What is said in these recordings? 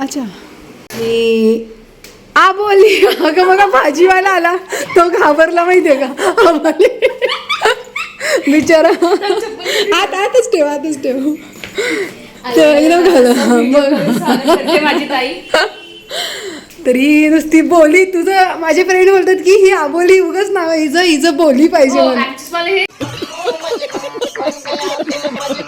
अच्छा. आणि आ बोली. अगं बघा भाजीवाला आला. तो घाबरला माहितीये का? आम्हाला बिचारा. आत आतच ठेव आतच ठेव. तर एकदम घालं. बघ. माझी ताई. तरी नुसती बोली. तुझं माझे फ्रेंड बोलतात की ही आबोली उगच नाव हिचं हिचं बोली पाहिजे हो, मला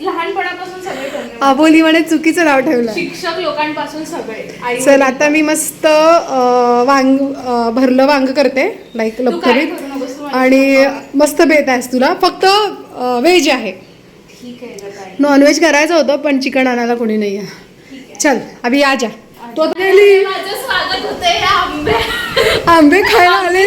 लहानपणापासून सगळे आबोली म्हणे चुकीचं नाव ठेवलं. शिक्षक लोकांपासून सगळे. आई चल आता मी मस्त अं, वांग अं, भरलं वांग करते लाईक तू काय लपकरीत. करू नकोस तू माझ्या- आणि मस्त बेत आहेस तुला. फक्त व्हेज आहे. ठीक आहे गं ताई. नॉनव्हेज करायचं होतं पण चिकन आणायला कोणी नाही आहे. ठीक आहे. चल अभि आ जा. तो गेली. माझं स्वागत होतंय या आंबे आंबे खायला आले.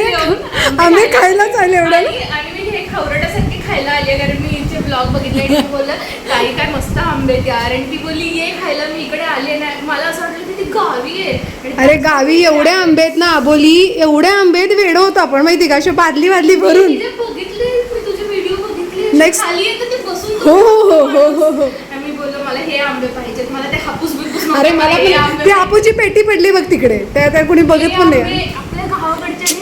आंबे खायलाच आले एवढं आणि आणि मी हे खवरटासारखी खायला आली कारण मी इथे ब्लॉग बघितले आणि बोललं काही काय मस्त आंबे आहेत यार आणि ती बोलली ये खायला मी इकडे आले नाही मला असं वाटलं की ती गावी आहे. अरे गावी एवढे आंबे आहेत ना आबोली एवढे आंबे आहेत वेड होतो आपण माहिती का? अशी बादली बादली भरून. बघितले मी तुझे व्हिडिओ बघितले. अशी Next- खाली ते बसून हो हो हो हो हो हो. मी बोललो मला हे आंबे पाहिजेत मला ते हापूस बिपूस अरे मला हे ती. आपूची पेटी पडली बघ तिकडे. त्या त्या कोणी बघत हे पण नाही. आपल्या गावाकडच्या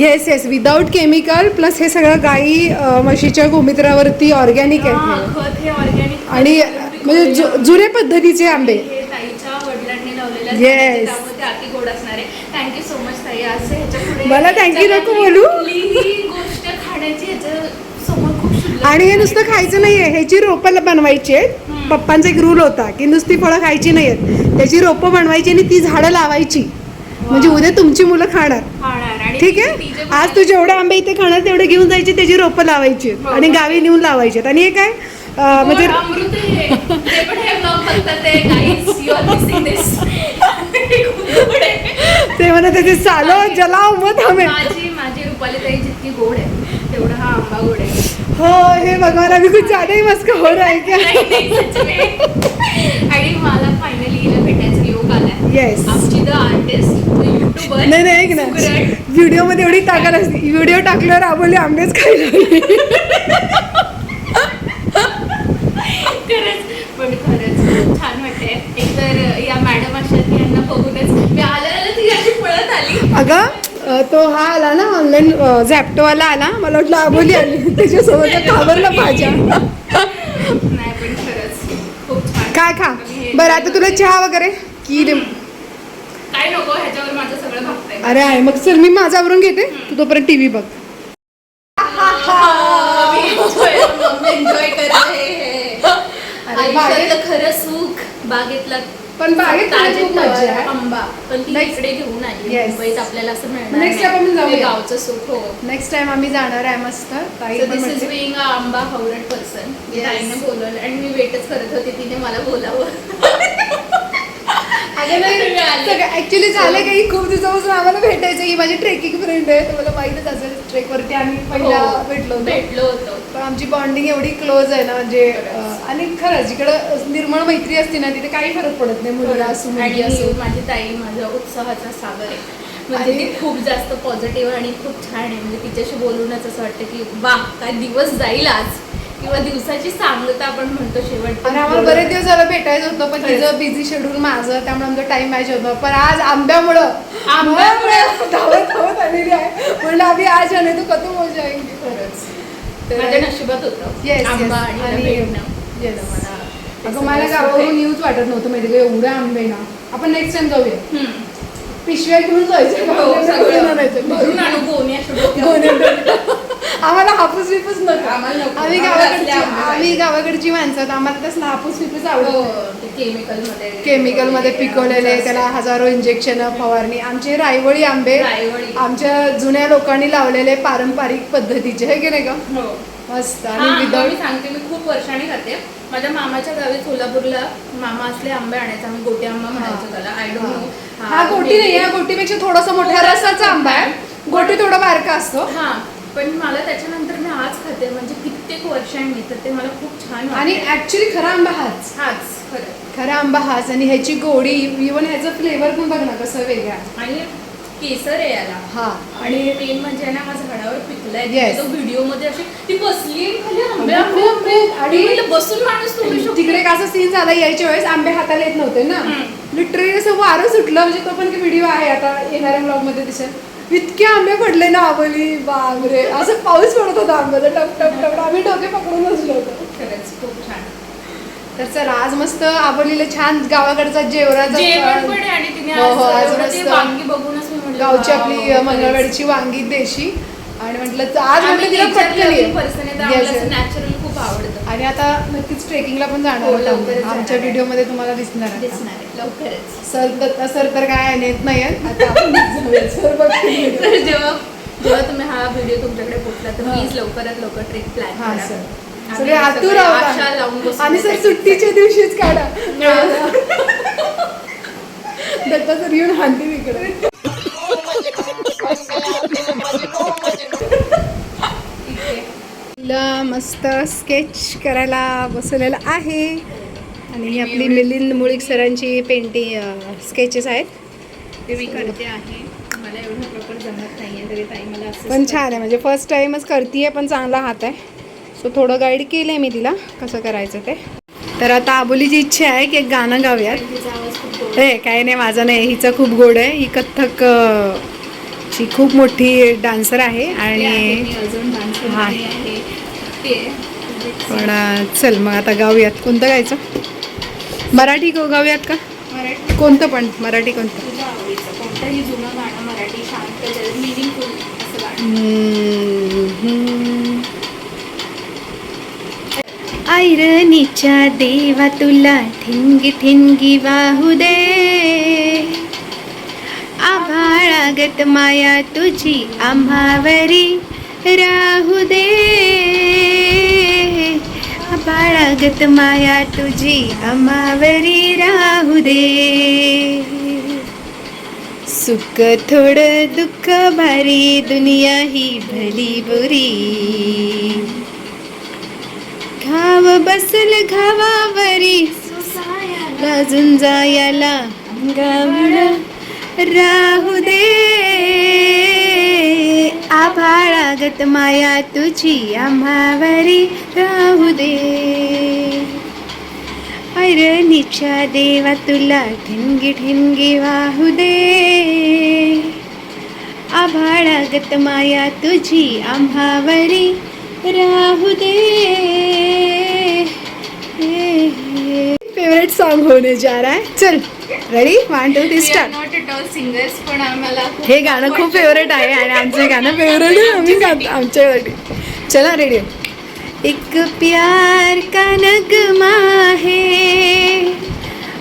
yes yes without chemical plus हे सगळं गाई अं, म्हशीच्या गोमित्रावरती ऑर्गॅनिक हा, आहे खत हे ऑर्गॅनिक आणि म्हणजे जु- जुने पद्धतीचे आंबे. हे ताईच्या वडिलांनी लावलेले Yes. त्यामुळे ते अति गोड असणार आहे. थँक्यू सो मच ताई. असं ह्याच्या पुढे मला thank you नको बोलू. कुठलीही गोष्ट खाण्याची ह्याच्या समोर खूप शुल्लक आणि हे नुसतं खायचं नाहीये. ह्याची रोपं बनावायची आहेत. पप्पांचा एक रूल होता की नुसती फळं खायची नाही आहेत त्याची रोपं बनवायची आणि ती झाडं लावायची. म्हणजे उद्या तुमची मुलं खाणार. आणि ठीक आहे आज तू जेवढे आंबे इथे खाणार तेवढे घेऊन जायचे त्याची रोपं लावायची. हो. आणि गावी नेऊन लावायची. आणि हे काय अं, म्हणजे. ते पण हे ब्लॉग बघतात ते guys, you are missing this. खूप गोड आहे. ते म्हणा त्याचे चालो जलाव मत हमें माझी माझी रुपाली ताई जितकी गोड आहे तेवढा हा आंबा गोड आहे हो हे भगवान अभी कुछ ज्यादा ही मस्का हो रहा है क्या नाही, नाही, सच में. आणि मला फायनली हिला भेटायचा योग आलाय येस आमची द आर्टिस्ट युट्यूबर नाही नाही ऐक ना व्हिडिओमध्ये एवढी ताकद असते. व्हिडिओ टाकल्यावर आबोली आंबेच खायला. खरंच. पण खरंच खूप छान वाटतंय. एकतर या मॅडम अशा आहेत की यांना बघूनच मी आल्याला ती अशी पळत आली. अगं तो हा आला ना ऑनलाईन झॅप्टोवाला आला. मला वाटलं आबोली आली. त्याच्यासोबत घाबरला भाज्या. काय खा बरं आता तुला चहा वगैरे? की दे- काय नको ह्याच्यावर माझं सगळं अरे आहे मग चल मी माझा आवरून घेते तू तोपर्यंत टीव्ही बघ एन्जॉय करते बागेत- आयुष्यातलं खरं सुख बागेतला पण बागेत खायला ताजे खूप मजा आहे. आंबा पण ती Next- इकडे घेऊन आली Yes. मुंबईत आपल्याला असं मिळणार Next time आपण. जाऊया. ते गावचं सुख हो नेक्स्ट टाइम आम्ही जाणार आहे मस्त ताई पण दिस इज म्हणते. बिंग अ आंबा हावरट पर्सन Yes. ताईने बोलवलं आणि मी वेटच करत होते तिने मला बोलावं अगं नाही. आले. ऍक्च्युली झालं काही. खूप दिवसापासून आम्हाला भेटायचं. ही माझी ट्रेकिंग फ्रेंड आहे. तर मला माहितच असेल ट्रेक वरती आम्ही पहिला हो. भेटलो होतो. भेटलो होतो. पण आमची बॉन्डिंग एवढी क्लोज आहे ना म्हणजे आणि खरंच जिकडं निर्मळ मैत्री असते ना तिथे काही फरक पडत नाही मुलगा असू मुलगी आणि असू. माझी ताई माझ्या उत्साहाचा सागर आहे. म्हणजे ती खूप जास्त पॉझिटिव्ह आणि खूप छान आहे. म्हणजे तिच्याशी बोलूनच असं वाटतं की वा काय दिवस जाईल आज. किंवा दिवसाची सांगता आपण म्हणतो शेवट आणि आम्हाला बरेच दिवस झालं भेटायचं होतं पण. तिचं बिझी शेड्यूल माझं त्यामुळे आमचं टाइम मॅच होतं. पण आज आंब्यामुळं आंब्यामुळे. धावत धावत आलेली आहे. म्हणलं आम्ही आज आले तू कधी मजा येईल. खरंच. माझ्या नशिबात होतं. Yes. आंबा आणि आणि- मला अगं मला गावावरून न्यूज वाटत नव्हतं माहिती का? एवढे आंबे ना. आपण नेक्स्ट टाइम जाऊया. पिशव्या घेऊन जायचं. आम्हाला हापूस विपूस नको आम्हाला नको. आम्ही आम्हाला गावाकडची असले आंबे आम्ही गावाकडची माणसं आहोत. आम्हाला तसलं हापूस विपूस हो, आवडत केमिकलमध्ये केमिकलमध्ये पिकवलेले त्याला हजारो इंजेक्शन फवारणी. आमचे रायवळी आंबे रायवळी. आमच्या जुन्या लोकांनी लावलेले पारंपरिक पद्धतीचे हे की नाही का हो. मस्त. हा, आणि आंबा मी विदाऊट सांगते मी खूप वर्षांनी खाते. माझ्या मामाच्या गावी सोलापूरला मामा असले आंबे आणायचे आम्ही गोटी आंबा म्हणायचो त्याला. आय डोंट नो हा गोटी नाही हा गोटीपेक्षा थोडासा मोठ्या रसाचा आंबा आहे. गोटी थोडा बारका असतो. हा. पण मला त्याच्यानंतर मी आज खाते म्हणजे कित्येक वर्षांनी तर ते मला खूप छान. आणि ऍक्च्युली खरा आंबा हाच. हाच खरं. खरा आंबा हाच आणि ह्याची गोडी इवन ह्याचं फ्लेवर पण बघ ना कसं वेगळं. आणि केसर आहे याला. हा. आणि मेन म्हणजे ना माझ्या झाडावर पिकलाय. तो व्हिडिओमध्ये अशी ती बसली खाली आणि- बसून माणूस तोडू शकतो. तिकडे कसा सीन झाला यायच्या वेळेस आंबे हाताला येत नव्हते ना. लिटरली असं वारं सुटलं म्हणजे तो पण व्हिडिओ आहे आता येणाऱ्या ब्लॉगमध्ये दिसेल इतके आंबे पडले ना आबोली बापरे. असं पाऊस पडत होता आंब्याचा. टप टप टप आम्ही डोके पकडून बसलो होतो. खरंच खूप छान. तर चला आज मस्त आबोलीला छान गावाकडचा जेवराचा जेवण पण आहे आणि तिने हो, हो, आज आज एवढं ते मस्त वांगी बघूनच मी म्हटलं गावची वाव, आपली खरंच. मंगळवाडीची वांगी देशी. आणि म्हटलं आज आम्ही म्हटलं तिला nature पटकन loving ये. person आहे, तर Yes, आम्हाला yes. असं नॅचरल खूप आवडतं. आणि आता नक्कीच ट्रेकिंगला पण जाणार हो, आमच्या जाणार आहे. व्हिडिओमध्ये तुम्हाला दिसणार आहे. दिसणार आहे लवकरच. सर तर सर तर काय नेत नाही. तर जेव्हा जेव्हा तुम्ही हा व्हिडिओ तुमच्याकडे पोहोचला तर. प्लीज लवकरात लवकर ट्रिप प्लॅन हा करा. सर. सगळे आतुर आणि सर सुट्टीच्या दिवशीच काढा. दत्ता सर येऊन हांती इकडे. तिला मस्त स्केच करायला बसवलेलं आहे. आणि ही आपली मिलिंद मुळीक सरांची पेंटिंग स्केचेस आहेत. ते मी करते आहे. मला एवढं प्रॉपर जमत नाहीये तरी ताई मला असं पण छान आहे. म्हणजे फर्स्ट टाइमच करते पण चांगला हात आहे. सो थोडं गाईड केलं आहे मी तिला कसं करायचं ते. तर आता आबोलीची इच्छा आहे की एक गाणं गाऊयात. हे काय नाही माझा नाही हिचा खूप गोड आहे. ही कथ्थक ची खूप मोठी डान्सर आहे. आणि अजून हा. पण चल मग आता गाऊयात. कोणतं गायचं? मराठी गो गाऊयात का? मराठी. कोणतं पण मराठी कोणतं. ऐरणीच्या देवा तुला ठिंगी ठिंगी वाहू दे. आभाळागत माया तुझी आम्हावरी राहू दे. बाळगत माया तुझी आम्हावरी राहू दे. सुख थोडं दुःख भारी दुनिया ही भली बुरी. घाव बसल घावावरी लाजून जायाला राहू दे. आभाळागत माया तुझी आम्हावरी राहू दे. अरणीच्या देवा तुला ठिणगी ठिणगी वाहू दे. आभाळागत माया तुझी आम्हावरी राहू दे. फेवरेट सॉन्ग होने जा रहा है. चल. Ready one two three start हे गाणं खूप फेवरेट आहे आणि आमचं गाणं फेवरेट आहे. आम्ही गातो आमच्यासाठी. चला रेडिओ एक प्यार का नगमा है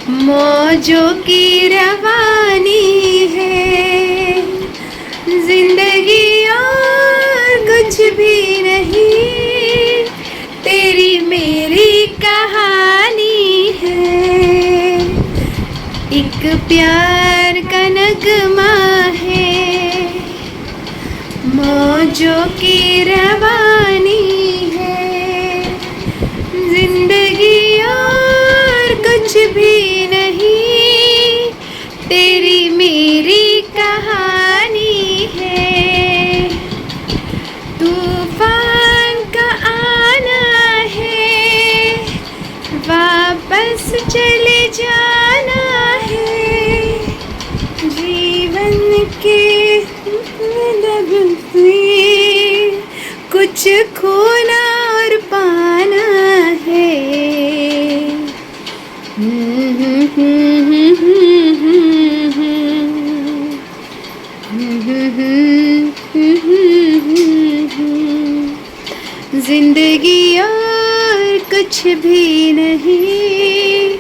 मौजों की रवानी है? जिंदगी और कुछ भी नहीं। तेरी मेरी कहानी है। एक प्यार का नगमा है। मौजों की रवानी है। ज़िंदगी और कुछ भी नहीं, तेरी मेरी कहानी है। तूफ़ान का आना है। वापस चले जाना जिंदगी और कुछ भी नहीं।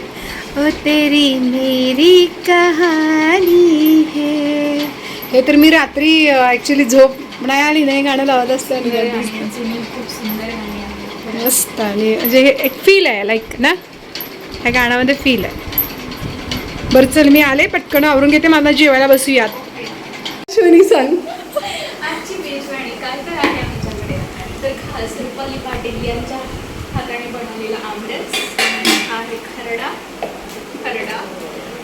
ओ तेरी मेरी कहानी है। हे तर मी रात्री ॲक्च्युली झोप नाही आली नाही गाणं लावत असताना. मस्त आणि म्हणजे हे एक फील आहे लाईक ना? ह्या गाण्यामध्ये फील आहे. बरं चल मी आले पटकन आवरून घेते मला जेवायला बसूयात. शिवनी सांग तर खास रुपाली पाटील यांच्या हाताने बनवलेला आमरस आहे खरडा खरडा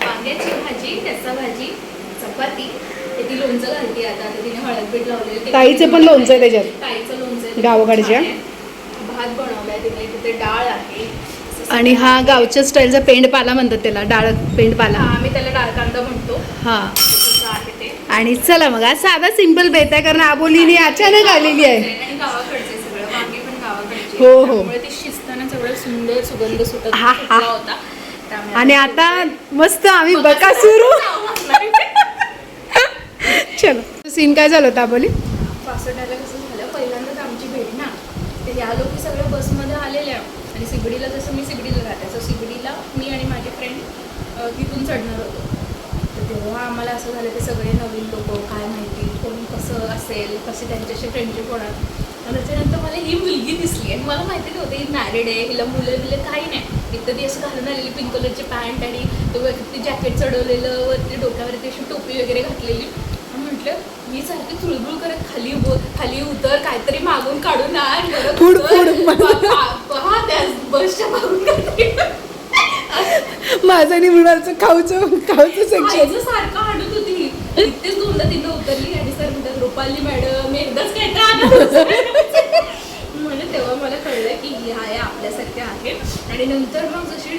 वांग्याची भाजी रस्सा भाजी चपाती. ते लोणचं घालते आता. तिने हळद पीठ लावलेलं ताईचं पण लोणचं आहे त्याच्यात. ताईचं लोणचं आहे. गावाकडच्या. भात बनवलाय तिने. तिथे डाळ आहे. आणि हा गावच्या स्टाईलचा पेंडपाला म्हणतात त्याला. डाळ पेंडपाला. हा आम्ही त्याला डाळ कांदा म्हणतो. हा. आणि चला मग आज साधा सिंपल बेत आहे कारण आबोलीने अचानक आलेली आहे. सगळं हो, हो. सगळं हा, हा. आणि आता मस्त आम्ही बका सुरू चलो. सीन काय झालं होतं आबोली? पासोट्याला कसं झालं पहिल्यांदाच आमची भेट ना. तर या लोक सगळ्या बसमध्ये आलेल्या. आणि सिगडीला जसं मी सिगडीला राहते तसं सिगडीला मी आणि माझे फ्रेंड तिथून चढणार तेव्हा आम्हाला असं झालं की सगळे नवीन लोक काय माहिती कोण कसं असेल कसे त्यांच्याशी फ्रेंडशिप होणार. आणि त्याच्यानंतर मला ही मुलगी दिसली आणि मला माहिती नव्हतं ही मॅरिड आहे हिला मुलं बिलं काही नाही. एक तर ती असं घालून आलेली पिंक कलरची पॅन्ट आणि तो वरती जॅकेट चढवलेलं वरती डोक्यावरती अशी टोपी वगैरे घातलेली. म्हटलं मी सारखी चुळबुळ करत खाली उभं खाली उतर काहीतरी मागून काढून आण. बरं बसच्या मागून माझं आणि मृणालचं खाऊचं खाऊचं सेक्शन आईचं सारखं आणत होती दोनदा तिथं उतरली आणि सर म्हणतात रुपाली मॅडम एकदाच काय तर आणत होतं." म्हणजे तेव्हा मला कळलं की ही आहे आणि नंतर मग जशी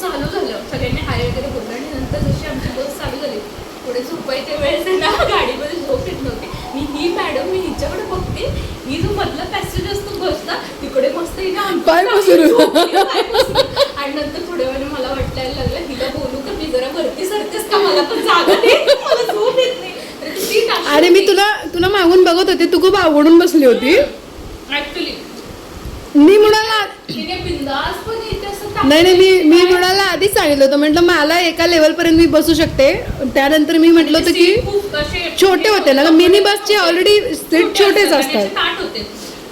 चालू झालं सगळ्यांनी हाय वगैरे बोललं आणि नंतर जशी आमची बस चालू झाली पुढे झोपायच्या वेळेस आहे ना गाडीमध्ये झोप येत नव्हती मी ही मॅडम मी हिच्याकडे बघते ही जो मधला पॅसेंजर असतो बसचा तिकडे मस्त हिने आमच्या पाय गाडीत पसरून. झोपली, पाय पसरून. आणि नंतर थोड्या वेळाने मला वाटायला लागलं हिला बोलू का? मी जरा वरती सरतेस का? मला पण जागा दे. मला झोप येत नाही. आणि मी. तुला तुला मागून बघत होते तू खूप आवडून बसली होती. ऍक्च्युली मी म्हणाला नाही नाही मी मी म्हणाला आधीच सांगितलं होतं. म्हटलं मला एका लेवल पर्यंत मी बसू शकते. त्यानंतर मी म्हटलं होतं की छोटे होते ना मिनी बसचे ऑलरेडी सीट छोटेच असतात.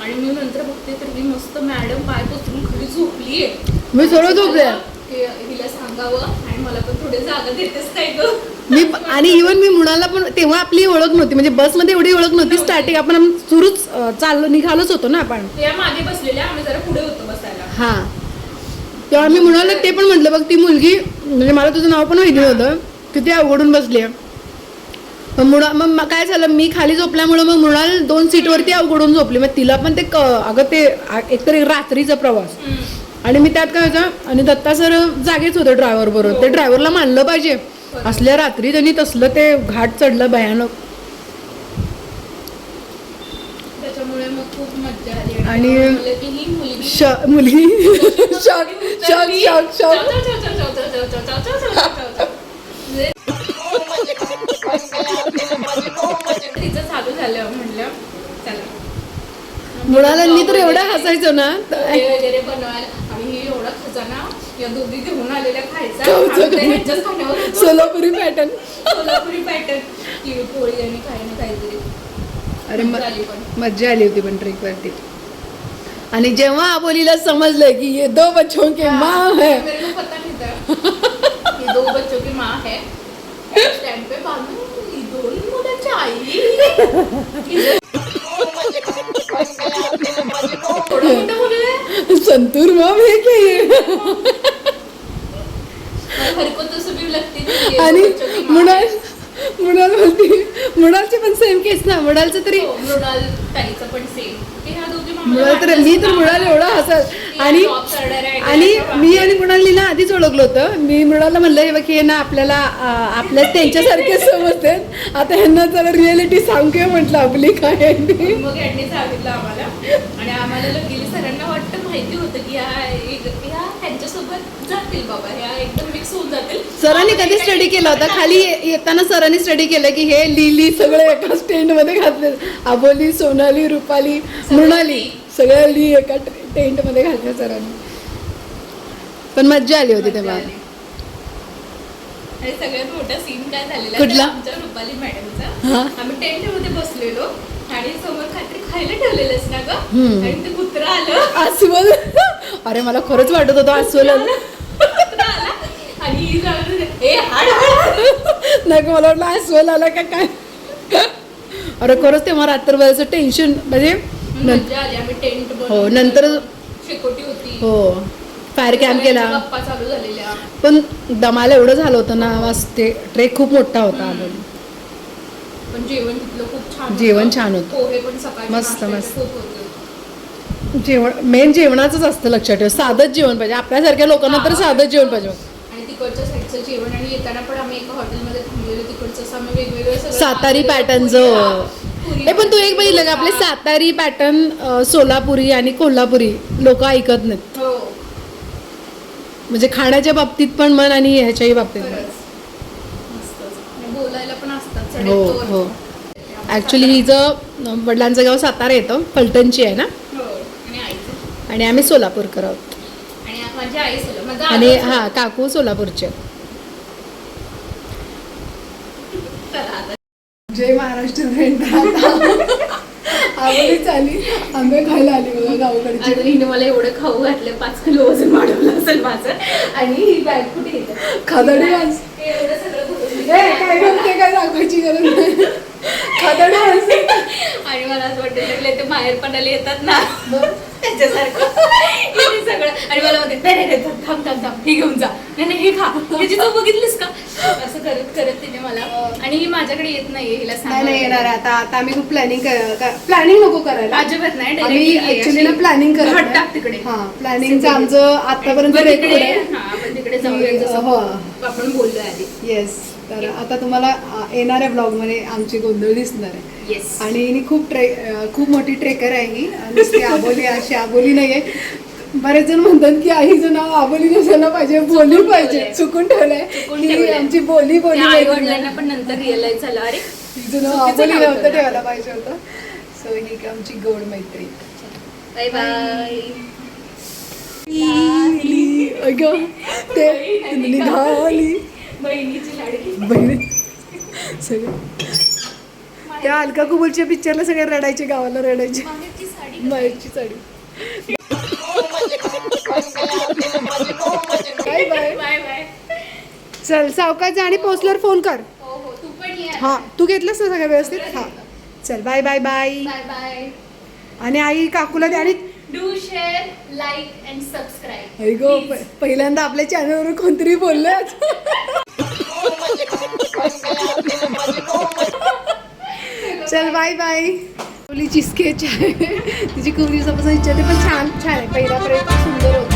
आणि मी नंतर बघते तर मी मस्त मॅडम पाय पसरून खाली झोपलीये. मी थोडं झोपले. की हिला सांगावं आणि मला पण थोडी जागा ग. मी आणि इवन मी मुलाला पण तेव्हा आपली ओळख नव्हती. म्हणजे बसमध्ये एवढी ओळख नव्हती. स्टार्टिंग आपण सुरूच चाललो निघालोच होतो ना आपण. त्या मागे बसलेल्या आम्ही जरा पुढे होतो बसायला. हा. तेव्हा मी म्हणाले ते पण म्हटलं बघ ती मुलगी म्हणजे मला तुझं नाव पण माहिती नव्हतं. किती अवघडून बसली आहे. मग मुळा मग काय झालं? मी खाली झोपल्यामुळं मग मृणाल दोन सीटवरती अवघडून झोपली. मग तिला पण ते क अगं ते एकतर एक रात्रीचा प्रवास. आणि मी त्यात काय होतं आणि दत्ता सर जागेच होते ड्रायव्हर बरोबर ते ड्रायव्हरला मानलं पाहिजे असल्या रात्री त्यांनी तसलं ते घाट चढलं भयानक त्याच्यामुळे मग खूप मज्जा आली आणि- ही श मुलगी शॉक शॉक शॉक शॉक तिचं चालू झालं म्हणलं चला मुळाला मी तर एवढा हसायचो ना. वगैरे बनवायला एवढा खजाना या दोघी घेऊन आलेल्या खायचा. सोलापुरी पॅटर्न सोलापुरी पॅटर्न की पोळी आणि काही ना काहीतरी. अरे मज्जा आली होती पण ट्रेक वरती. आणि जेव्हा आबोलीला समजलं की ये दो बच्चों के माँ है. मेरे को पता नहीं था ये दो बच्चों की माँ है. स्टैंड पे दोन आई. संतूर मॉम है की आणि मुणाल. मुणाल मुणालची पण सेम केस ना. मुणालचं तरी हो, मृणाल ताईचं पण सेम तर मी तर आपण- एवढा हसत. आणि आणि मी. आणि मुणालीला आधीच ओळखलं होतं. मी मुळाला म्हणलं हे बघ हे ना आपल्याला आपल्या त्यांच्यासारखे समजते आता ह्यांना जरा रिअलिटी सांगूया म्हटलं आपली काय. मग यांनी सांगितलं आम्हाला. आणि आम्हाला सरांना वाटतं माहिती होतं की ह्या त्यांच्यासोबत जातील बाबा ह्या एकदम मिक्स होऊन जातील. सरांनी कधी स्टडी केला होता? खाली येताना सरांनी स्टडी केलं की हे लिली सगळे एका टेंटमध्ये घातले. अबोली सोनाली रुपाली मृणाली सगळ्या ली एका टेंटमध्ये घातल्या सरांनी. पण मज्जा आली होती तेव्हा. आणि सगळ्यात मोठा सीन काय झालेला कुठला? तर आमच्या रुपाली हा. मॅडमचा आम्ही टेंटमध्ये बसलेलो आणि समोर काहीतरी खायला ठेवलेलंच ना ग? हम्म. आणि ते कुत्रा आलं. अस्वल. अरे मला खरंच वाटत होतं अस्वल आलं. नाही मला वाटलं अस्वल आला का काय? अरे खरंच तेव्हा रात्रभराचं टेन्शन म्हणजे हो, नंतर- हो फायर कॅम्प केला. पण दमाला एवढं झालं होतं ना ते ट्रेक खूप मोठा होता जेवण छान होतं. मस्त, मस्त. जेवण मेन जेवणाचंच असतं लक्षात ठेव. साधंच जेवण पाहिजे. आपल्यासारख्या लोकांना तर साधंच जेवण पाहिजे. आणि तिकडच्या साईडचं जेवण आणि येताना पण आम्ही एका हॉटेलमध्ये थांबलेलो. तिकडचं असं आम्ही वेगवेगळे सगळं सातारी खाल्लेलं. पॅटर्नचं. पुरी हे. पण तू एक बघितलं का? आपले. सातारी पॅटर्न सोलापुरी आणि कोल्हापुरी लोक ऐकत नाहीत. हो. म्हणजे खाण्याच्या बाबतीत पण म्हण आणि ह्याच्याही बाबतीत म्हण. खरंच. मस्तच. आणि बोलायला पण असतात हो. हो. ॲक्च्युली हिचं वडिलांचं गाव सातारा येतं. फलटणची आहे ना? आणि आम्ही सोलापूरकर आहोत. आणि हा काकू सोलापूरचे. जय महाराष्ट्र आवडी चाली आंबे खायला आली बघा गावकडची. अजून हिने मला एवढं खाऊ घातलं पाच किलो वजन वाढवलं असेल माझं. आणि ही बॅग कुठे खादाडी ए, काय करते काय दाखवायची गरज नाही. खादाडी. आणि मला असं वाटतं लागले ते बाहेर पडायला येतात ना. त्याच्यासारखं. सगळं. आणि मला म्हणते नाही नाही, नाही थांब, थांब थांब थांब. हे घेऊन जा. नाही नाही हे खा. त्याची तू बघितलीस का? असं करत करत तिने मला. आणि ही माझ्याकडे येत नाहीये हिला नाही नाही येणार सांगायला. आता आता आम्ही खूप प्लॅनिंग प्लॅनिंग नको करायला. अजिबात नाही आम्ही ऍक्च्युली ना प्लॅनिंग करत. टाक तिकडे. हा प्लॅनिंगचं आमचं आतापर्यंत आपण तिकडे हा, आपण तिकडे जाऊया की, जसं हो. आपण बोललोय आधी. येस तर आता तुम्हाला येणाऱ्या ब्लॉगमध्ये आमची गोंधळ दिसणार आहे. येस आणि हिने खूप ट्रे खूप मोठी ट्रेकर आहे ही. नुसती आबोली अशी आबोली नाहीये. बरेच जण म्हणतात की आईचं नाव आबोली नसायला पाहिजे बोली पाहिजे. चुकून ठेवलंय. ही. आमची बोली बोली आई आहे. वडिलांना पण नंतर रिअलाइज झालं. अरे नाव आबोली नाव नव्हतं. ठेवायला पाहिजे होतं. सो ही आमची गोड मैत्री. बाय बाय अगं ते निघाली. बहिणीची लाडकी. बहिणी सगळे त्या अलका कुबलच्या पिक्चरला सगळे रडायचे गावाला रडायचे. Maherchi Sadi bye bye. चल सावकाश जा आणि पोचल्यावर फोन कर. हो हो तू पण ये. हा तू घेतलंस ना सगळं व्यवस्थित? हा. चल bye bye bye. Bye bye. आणि आई काकूला दे आणि do share like and subscribe go पहिल्यांदा आपल्या चॅनलवर कोणतरी बोललं. चल बाय बाय कोहलीची स्केच आहे. तिची खूप दिवसापासून इच्छा ते पण छान छान आहे. पहिल्यापर्यंत सुंदर होता.